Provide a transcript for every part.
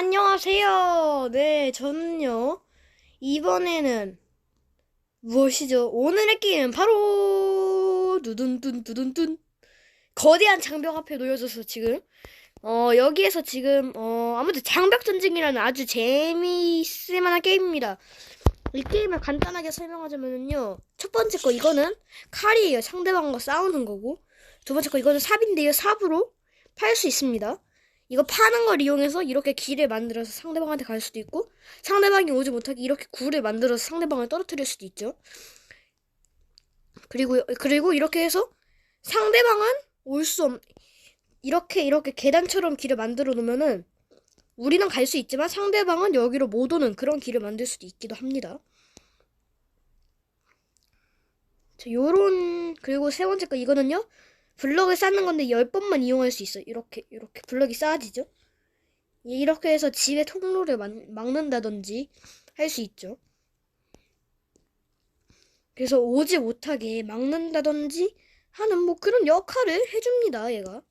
안녕하세요. 네, 저는요, 이번에는 무엇이죠? 오늘의 게임은 바로, 두둔둔, 두둔둔. 거대한 장벽 앞에 놓여져서 지금, 어, 여기에서 지금, 어, 아무튼 장벽 전쟁이라는 아주 재미있을 만한 게임입니다. 이 게임을 간단하게 설명하자면요. 첫 번째 거, 이거는 칼이에요. 상대방과 싸우는 거고. 두 번째 거, 이거는 삽인데요. 삽으로 팔 수 있습니다. 이거 파는 걸 이용해서 이렇게 길을 만들어서 상대방한테 갈 수도 있고 상대방이 오지 못하게 이렇게 굴을 만들어서 상대방을 떨어뜨릴 수도 있죠. 그리고 그리고 이렇게 해서 상대방은 올 수 없. 이렇게 이렇게 계단처럼 길을 만들어 놓으면은 우리는 갈 수 있지만 상대방은 여기로 못 오는 그런 길을 만들 수도 있기도 합니다. 자, 요런 그리고 세 번째 거 이거는요. 블럭을 쌓는 건데 10번만 이용할 수 있어요. 이렇게, 이렇게 블럭이 쌓아지죠? 이렇게 해서 집의 통로를 막, 막는다든지 할 수 있죠. 그래서 오지 못하게 막는다든지 하는 뭐 그런 역할을 해줍니다, 얘가.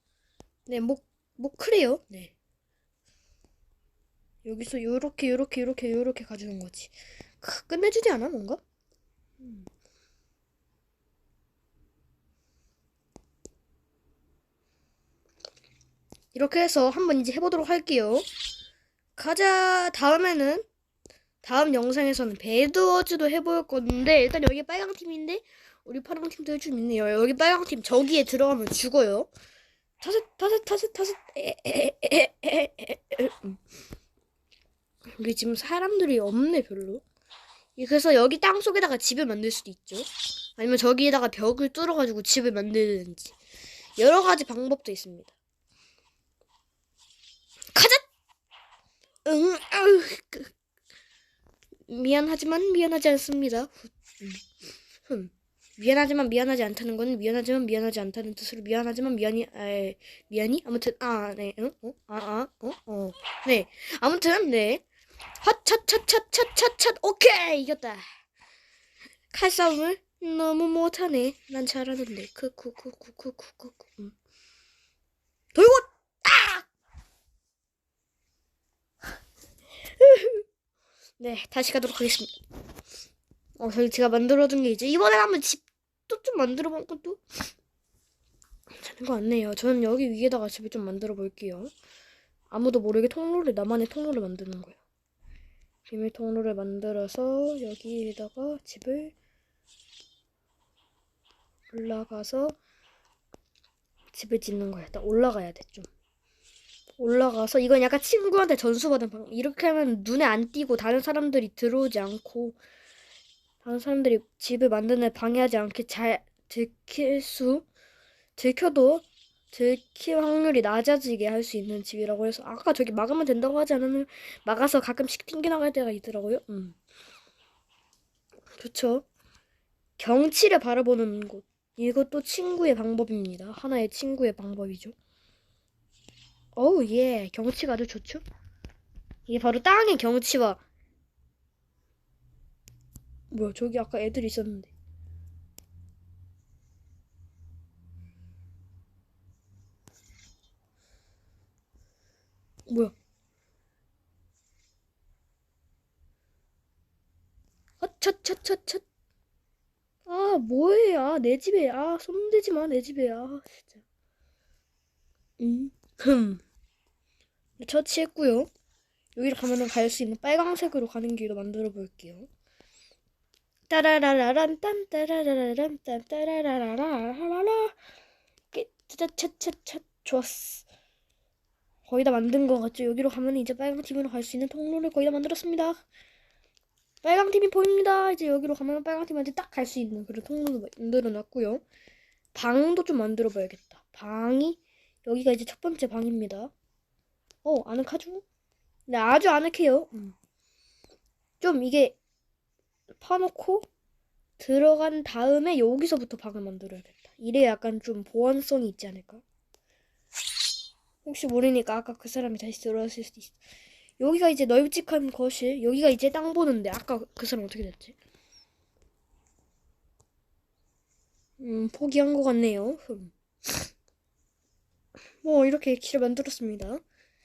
네, 뭐, 뭐, 그래요. 네. 여기서 요렇게, 요렇게, 요렇게, 요렇게 가주는 거지. 크, 끝내주지 않아, 뭔가? 음. 이렇게 해서 한번 이제 해보도록 할게요. 가자. 다음에는 다음 영상에서는 배드워즈도 해볼 건데 일단 여기 빨강 팀인데 우리 파랑 팀도 해줄 있네요. 여기 빨강 팀 저기에 들어가면 죽어요. 타셋 타셋 타셋 타셋 여기 지금 사람들이 없네 별로. 그래서 여기 땅 속에다가 집을 만들 수도 있죠. 아니면 저기에다가 벽을 뚫어가지고 집을 만들든지 여러 가지 방법도 있습니다. 가자. 응, 아우, 그. 미안하지만 미안하지 않습니다. 흠. 미안하지만 미안하지 않다는 건 미안하지만 미안하지 않다는 뜻으로 미안하지만 미안이 에, 미안이 아무튼 아 네, 응, 어, 아, 아, 어, 어, 네, 아무튼 네, 헛차차차차차차 오케이 이겼다. 칼싸움을 너무 못하네. 난 잘하는데 크크크크크크크. 돌고 네, 다시 가도록 하겠습니다. 어, 저기 제가 만들어둔 게 이제 이번에 한번 집도 좀 만들어 본 것도 되는 거 같네요. 저는 여기 위에다가 집을 좀 만들어 볼게요. 아무도 모르게 통로를 나만의 통로를 만드는 거예요. 비밀 통로를 만들어서 여기에다가 집을 올라가서 집을 짓는 거예요. 일단 올라가야 돼 좀. 올라가서 이건 약간 친구한테 전수받은 방법. 이렇게 하면 눈에 안 띄고 다른 사람들이 들어오지 않고 다른 사람들이 집을 만드는 방해하지 않게 잘 들킬 수 들켜도 들킬 확률이 낮아지게 할 수 있는 집이라고 해서 아까 저기 막으면 된다고 하지 않았나요? 막아서 가끔씩 튕겨나갈 때가 있더라고요. 음. 좋죠. 경치를 바라보는 곳. 이것도 친구의 방법입니다. 하나의 친구의 방법이죠. 어우, 예. 경치가 아주 좋죠? 이게 바로 땅의 경치와 뭐야, 저기 아까 애들 있었는데. 뭐야? 아, 찻찻찻찻. 아, 뭐해. 아, 내 집에. 아, 손대지 마, 내 집에. 아, 진짜. 음, 흠. 처치했고요. 여기를 가면은 갈 수 있는 빨강색으로 가는 길로 만들어 볼게요. 따라라라란 딴 따라라라란 딴 따라라라라라라 짜자차차차 좋았어. 거의 다 만든 것 같죠? 여기로 가면 이제 빨강 팀으로 갈 수 있는 통로를 거의 다 만들었습니다. 빨강 팀이 보입니다. 이제 여기로 가면 빨강 팀한테 딱 갈 수 있는 그런 통로를 만들어 놨고요. 방도 좀 만들어 봐야겠다. 방이 여기가 이제 첫 번째 방입니다. 어, 아늑하죠? 네, 아주 아늑해요. 음. 좀 이게 파놓고 들어간 다음에 여기서부터 방을 만들어야겠다. 이래 약간 좀 보안성이 있지 않을까? 혹시 모르니까 아까 그 사람이 다시 들어왔을 수도 있어. 여기가 이제 널찍한 거실. 여기가 이제 땅 보는데 아까 그 사람 어떻게 됐지? 음, 포기한 것 같네요. 흠. 뭐 이렇게 길을 만들었습니다.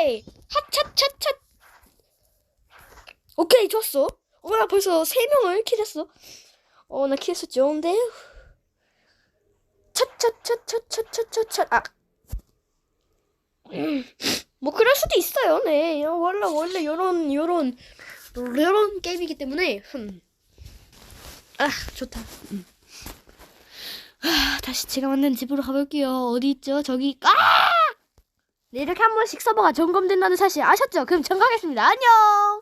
오케이. 핫핫핫핫. 오케이, 좋았어. 어머나 벌써 3명을 킬했어. 어, 나 킬했어 좋은데 차차차차차차차차 아. 음. 뭐 그럴 수도 있어요. 네. 원래 원래 요런 요런 요런 게임이기 때문에 흠아 좋다. 음. 아, 다시 제가 만든 집으로 가볼게요. 어디 있죠? 저기 아! 네, 이렇게 한 번씩 서버가 점검된다는 사실 아셨죠? 그럼 점검하겠습니다. 안녕!